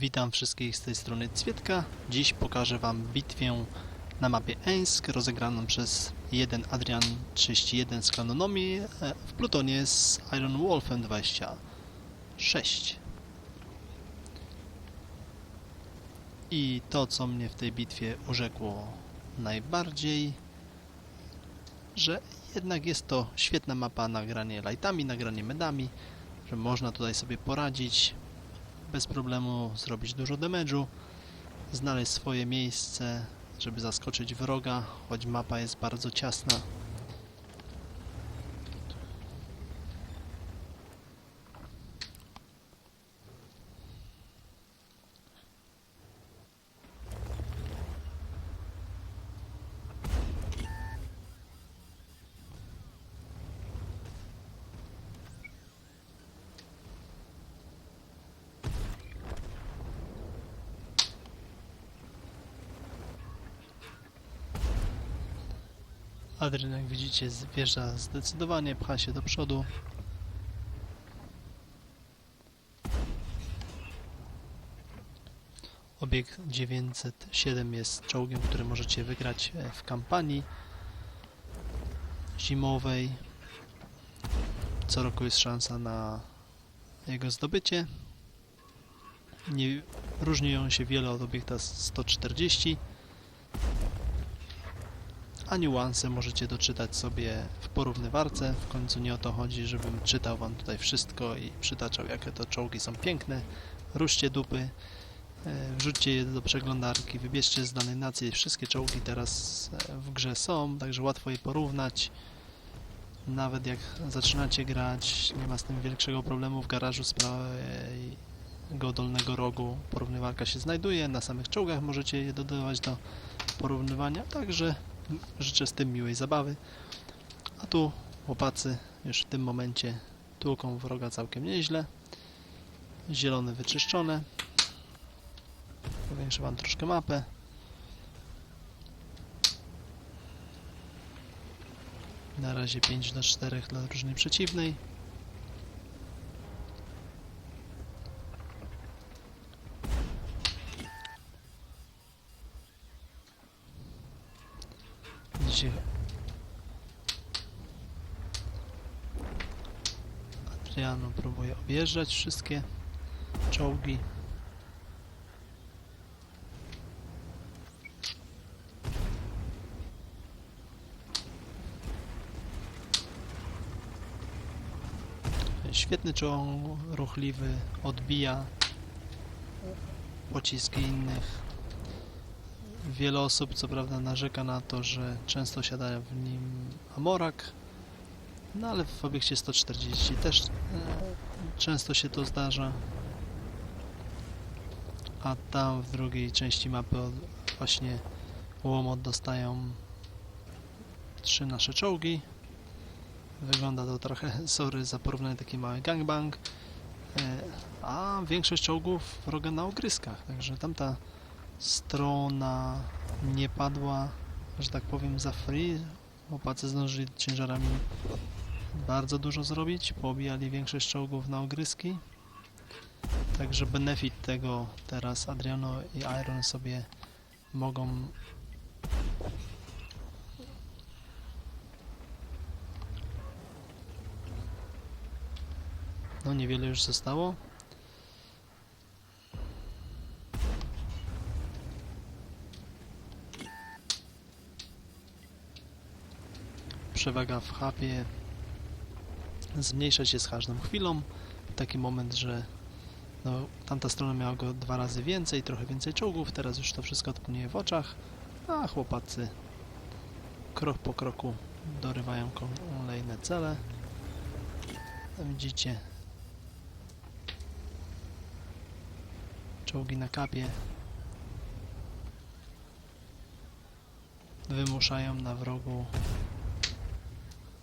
Witam wszystkich z tej strony Cwietka. Dziś pokażę Wam bitwę na mapie Eńsk rozegraną przez 1 Adrian 31 z Kanonomii e, w plutonie z Iron Wolfem 26. I to, co mnie w tej bitwie urzekło najbardziej, że jednak jest to świetna mapa na granie lightami, na granie medami, że można tutaj sobie poradzić, bez problemu zrobić dużo damage'u, znaleźć swoje miejsce, żeby zaskoczyć wroga, choć mapa jest bardzo ciasna. Adrian, jak widzicie, wjeżdża zdecydowanie, pcha się do przodu. Obieg 907 jest czołgiem, który możecie wygrać e, w kampanii zimowej. Co roku jest szansa na jego zdobycie. Nie różnią się wiele od obiekta 140 a niuanse możecie doczytać sobie w porównywarce. W końcu nie o to chodzi, żebym czytał wam tutaj wszystko i przytaczał, jakie to czołgi są piękne. Ruszcie dupy, e, wrzućcie je do przeglądarki, wybierzcie z danej nacji. Wszystkie czołgi teraz e, w grze są, także łatwo je porównać. Nawet jak zaczynacie grać, nie ma z tym większego problemu w garażu z prawego dolnego rogu porównywarka się znajduje. Na samych czołgach możecie je dodawać do porównywania, także Życzę z tym miłej zabawy. A tu chłopacy już w tym momencie tłuką wroga całkiem nieźle. Zielone wyczyszczone. Powiększę Wam troszkę mapę. Na razie 5 do 4 dla drużyny przeciwnej. Widzicie? Adriano próbuje objeżdżać wszystkie czołgi. Świetny czołg, ruchliwy, odbija pociski innych. Wiele osób co prawda narzeka na to, że często siada w nim amorak, no ale w obiekcie 140 też e, często się to zdarza. A tam w drugiej części mapy od, właśnie łomot dostają trzy nasze czołgi. Wygląda to trochę, sorry za porównanie, taki mały gangbang. E, a większość czołgów wroga na ogryskach, także tamta strona nie padła, że tak powiem, za free. Chłopacy zdążyli ciężarami bardzo dużo zrobić, poobijali większość czołgów na ogryski. Także benefit tego teraz Adriano i Iron sobie mogą No niewiele już zostało. Przewaga w hapie zmniejsza się z każdą chwilą. Taki moment, że no, tamta strona miała go dwa razy więcej, trochę więcej czołgów, teraz już to wszystko topnieje w oczach, a chłopacy krok po kroku dorywają kolejne cele. Widzicie czołgi na kapie wymuszają na wrogu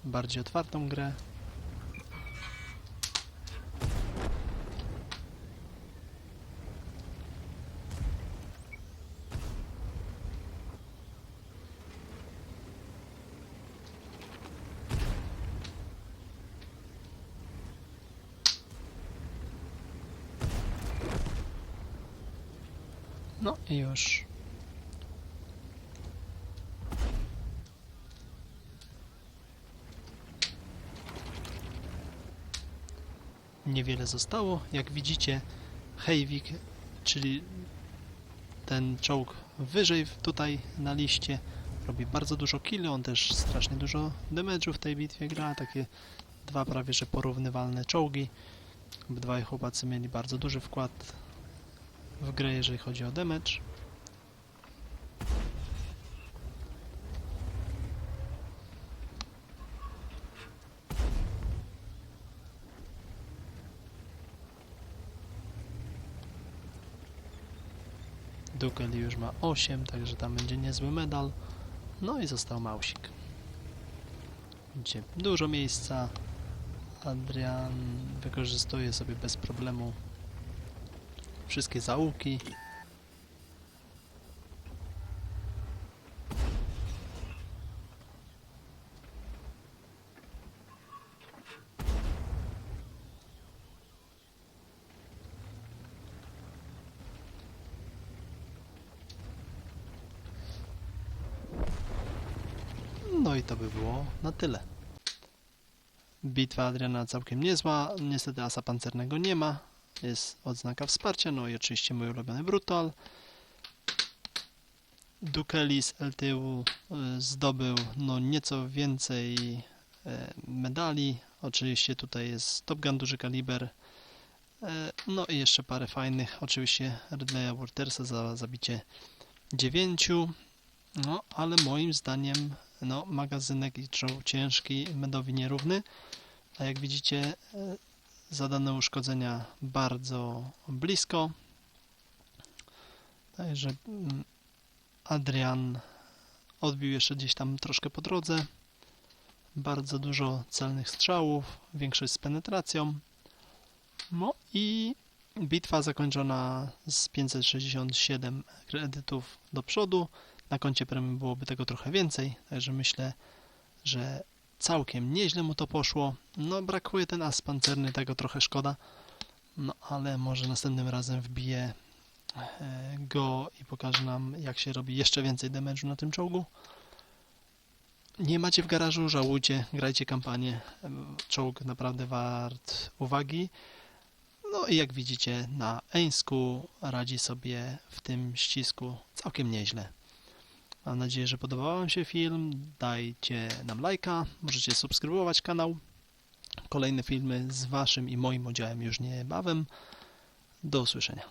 bardziej otwartą grę. No i już. Niewiele zostało. Jak widzicie, Heivik, czyli ten czołg wyżej tutaj na liście, robi bardzo dużo killi, on też strasznie dużo damage'u w tej bitwie gra, takie dwa prawie że porównywalne czołgi. Obydwaj chłopacy mieli bardzo duży wkład w grę, jeżeli chodzi o damage. Dukeli już ma 8, także tam będzie niezły medal. No i został Mausik. Widzicie, dużo miejsca. Adrian wykorzystuje sobie bez problemu wszystkie zaułki. No i to by było na tyle. Bitwa Adriana całkiem niezła. Niestety asa pancernego nie ma. Jest odznaka wsparcia. No i oczywiście mój ulubiony Brutal. Dukeli z LTU y, zdobył no nieco więcej e, medali. Oczywiście tutaj jest Top Gun duży kaliber. E, No i jeszcze parę fajnych. Oczywiście Ridleya Waltersa za zabicie 9. No, ale moim zdaniem no, magazynek czołg ciężki, medowi nierówny. A jak widzicie, e, zadane uszkodzenia bardzo blisko. Także mm, Adrian odbił jeszcze gdzieś tam troszkę po drodze. Bardzo dużo celnych strzałów, większość z penetracją. No i bitwa zakończona z 567 kredytów do przodu. Na koncie premium byłoby tego trochę więcej, także myślę, że całkiem nieźle mu to poszło. No, brakuje ten as pancerny, tego trochę szkoda. No, ale może następnym razem wbije e, go i pokaże nam, jak się robi jeszcze więcej damage'u na tym czołgu. Nie macie w garażu, żałujcie, grajcie kampanię. Czołg naprawdę wart uwagi. No i jak widzicie, na Eńsku radzi sobie w tym ścisku całkiem nieźle. Mam nadzieję, że podobał Wam się film. Dajcie nam lajka, możecie subskrybować kanał. Kolejne filmy z Waszym i moim udziałem już niebawem. Do usłyszenia.